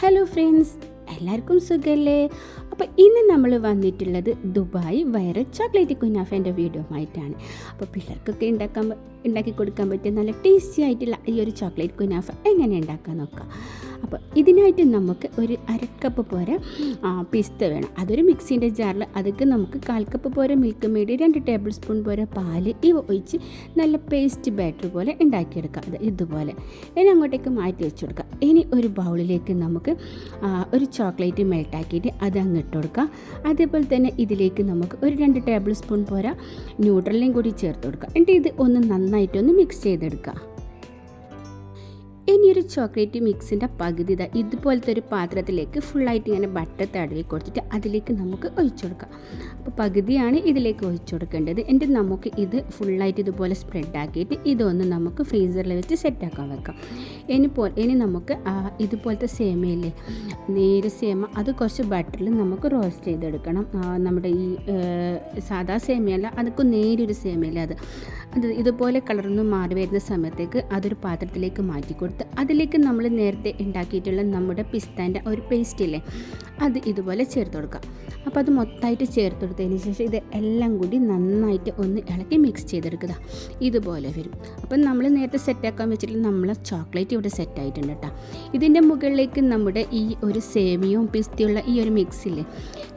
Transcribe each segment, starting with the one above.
Hello friends എല്ലാവർക്കും സുഖല്ലേ? അപ്പോൾ ഇന്ന് നമ്മൾ വന്നിട്ടുള്ളത് ദുബായ് വൈറൽ ചോക്ലേറ്റ് കുനാഫേന്റെ വീഡിയോ ആയിട്ടാണ് അപ്പോൾ പിള്ളേർക്കൊക്കെ ഉണ്ടാക്കാൻ ഉണ്ടാക്കി കൊടുക്കാൻ പറ്റിയ നല്ല ടേസ്റ്റി ആയിട്ടുള്ള ഈ ഒരു ചോക്ലേറ്റ് കുനാഫ എങ്ങനെ ഉണ്ടാക്കാൻ നോക്കാം. അപ്പോൾ ഇതിനായിട്ട് നമുക്ക് ഒരു അരക്കപ്പ് പോരെ പിസ്ത വേണം. അതൊരു മിക്സിന്റെ ജാറിൽ അതൊക്കെ നമുക്ക് കാൽ കപ്പ് മിൽക്ക് മേടി രണ്ട് ടേബിൾ സ്പൂൺ പോരെ പാൽ ഇവ ഒഴിച്ച് നല്ല പേസ്റ്റ് ബാറ്റർ പോലെ ഉണ്ടാക്കിയെടുക്കാം അത് ഇതുപോലെ. ഇനി അങ്ങോട്ടേക്ക് മാറ്റി വെച്ച് കൊടുക്കുക ഇനി ഒരു ബൗളിലേക്ക് നമുക്ക് ഒരു ചോക്ലേറ്റ് മെൽട്ടാക്കിയിട്ട് അത് അങ്ങ് ഇട്ട് കൊടുക്കാം. അതേപോലെ തന്നെ ഇതിലേക്ക് നമുക്ക് ഒരു രണ്ട് ടേബിൾ സ്പൂൺ പോരാ ന്യൂട്രലിനെയും കൂടി ചേർത്ത് കൊടുക്കുക എന്നിട്ട് ഇത് ഒന്ന് നന്നായിട്ടൊന്ന് മിക്സ് ചെയ്തെടുക്കുക ഇനി ഒരു ചോക്ലേറ്റ് മിക്സിന്റെ പകുതി ഇതാ ഇതുപോലത്തെ ഒരു പാത്രത്തിലേക്ക് ഫുള്ളായിട്ട് ഇങ്ങനെ ബട്ടർ തടവി കൊടുത്തിട്ട് അതിലേക്ക് നമുക്ക് ഒഴിച്ചു കൊടുക്കാം. അപ്പോൾ പകുതിയാണ് ഇതിലേക്ക് ഒഴിച്ചു കൊടുക്കേണ്ടത്. എന്നിട്ട് നമുക്ക് ഇത് ഫുള്ളായിട്ട് ഇതുപോലെ സ്പ്രെഡ് ആക്കിയിട്ട് ഇതൊന്ന് നമുക്ക് ഫ്രീസറിൽ വെച്ച് സെറ്റാക്കാൻ വെക്കാം. ഇനി പോ ഇനി നമുക്ക് ഇതുപോലത്തെ സേമയില്ലേ നേര് സേമ അത് കുറച്ച് ബട്ടറിൽ നമുക്ക് റോസ്റ്റ് ചെയ്തെടുക്കണം. നമ്മുടെ ഈ സാധാ സേമയല്ല അതൊക്കെ നേരൊരു സേമയല്ല അത്. അത് ഇതുപോലെ കളറൊന്നും മാറി വരുന്ന സമയത്തേക്ക് അതൊരു പാത്രത്തിലേക്ക് മാറ്റി കൊടുത്ത് അതിലേക്ക് നമ്മൾ നേരത്തെ ഉണ്ടാക്കിയിട്ടുള്ള നമ്മുടെ പിസ്താന്റെ ഒരു പേസ്റ്റ് ഇല്ലേ? അത് ഇതുപോലെ ചേർത്ത് കൊടുക്കുക. അപ്പോൾ അത് മൊത്തമായിട്ട് ചേർത്ത് കൊടുത്തതിന് ശേഷം ഇത് എല്ലാം കൂടി നന്നായിട്ട് ഒന്ന് ഇളക്കി മിക്സ് ചെയ്തെടുക്കുക ഇതുപോലെ വരും. അപ്പം നമ്മൾ നേരത്തെ സെറ്റാക്കാൻ വെച്ചിട്ട് നമ്മളെ ചോക്ലേറ്റ് ഇവിടെ സെറ്റായിട്ടുണ്ട് കേട്ടോ ഇതിന്റെ മുകളിലേക്ക് നമ്മുടെ ഈ ഒരു സേമിയവും പിസ്തിയുള്ള ഈ ഒരു മിക്സില്ലേ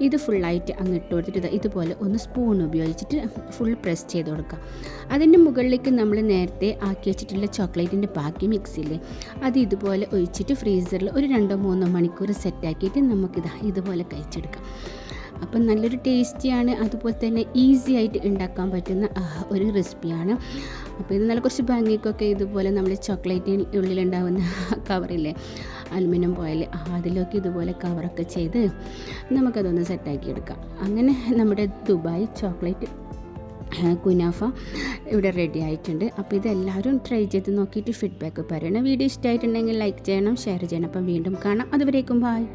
ഇത് ഫുള്ളായിട്ട് അങ്ങ് ഇട്ട് കൊടുത്തിട്ട് ഇതാ ഇതുപോലെ ഒന്ന് സ്പൂൺ ഉപയോഗിച്ചിട്ട് ഫുൾ പ്രസ് ചെയ്ത് കൊടുക്കുക. അതിന്റെ മുകളിലേക്ക് നമ്മൾ നേരത്തെ ആക്കി വെച്ചിട്ടുള്ള ചോക്ലേറ്റിന്റെ ബാക്കി മിക്സില്ലേ അത് ഇതുപോലെ ഒഴിച്ചിട്ട് ഫ്രീസറിൽ ഒരു രണ്ടോ മൂന്നോ മണിക്കൂർ സെറ്റാക്കിയിട്ട് നമുക്കിതാ ഇതുപോലെ കഴിച്ചെടുക്കാം. അപ്പം നല്ലൊരു ടേസ്റ്റിയാണ്. അതുപോലെ തന്നെ ഈസി ആയിട്ട് ഉണ്ടാക്കാൻ പറ്റുന്ന ഒരു റെസിപ്പിയാണ്. അപ്പോൾ ഇത് നല്ല കുറച്ച് ഭംഗിക്കൊക്കെ ഇതുപോലെ നമ്മൾ ചോക്ലേറ്റിന് ഉള്ളിലുണ്ടാവുന്ന കവറില്ലേ അലുമിനിയം പോയൽ അതിലൊക്കെ ഇതുപോലെ കവറൊക്കെ ചെയ്ത് നമുക്കതൊന്ന് സെറ്റാക്കി എടുക്കാം അങ്ങനെ നമ്മുടെ ദുബായ് ചോക്ലേറ്റ് കുനാഫ ഇവിടെ റെഡി ആയിട്ടുണ്ട്. അപ്പോൾ ഇതെല്ലാവരും ട്രൈ ചെയ്ത് നോക്കിയിട്ട് ഫീഡ്ബാക്ക് പറയണം. വീഡിയോ ഇഷ്ടമായിട്ടുണ്ടെങ്കിൽ ലൈക്ക് ചെയ്യണം ഷെയർ ചെയ്യണം. അപ്പം വീണ്ടും കാണാം. അതുവരേക്കും ബായ്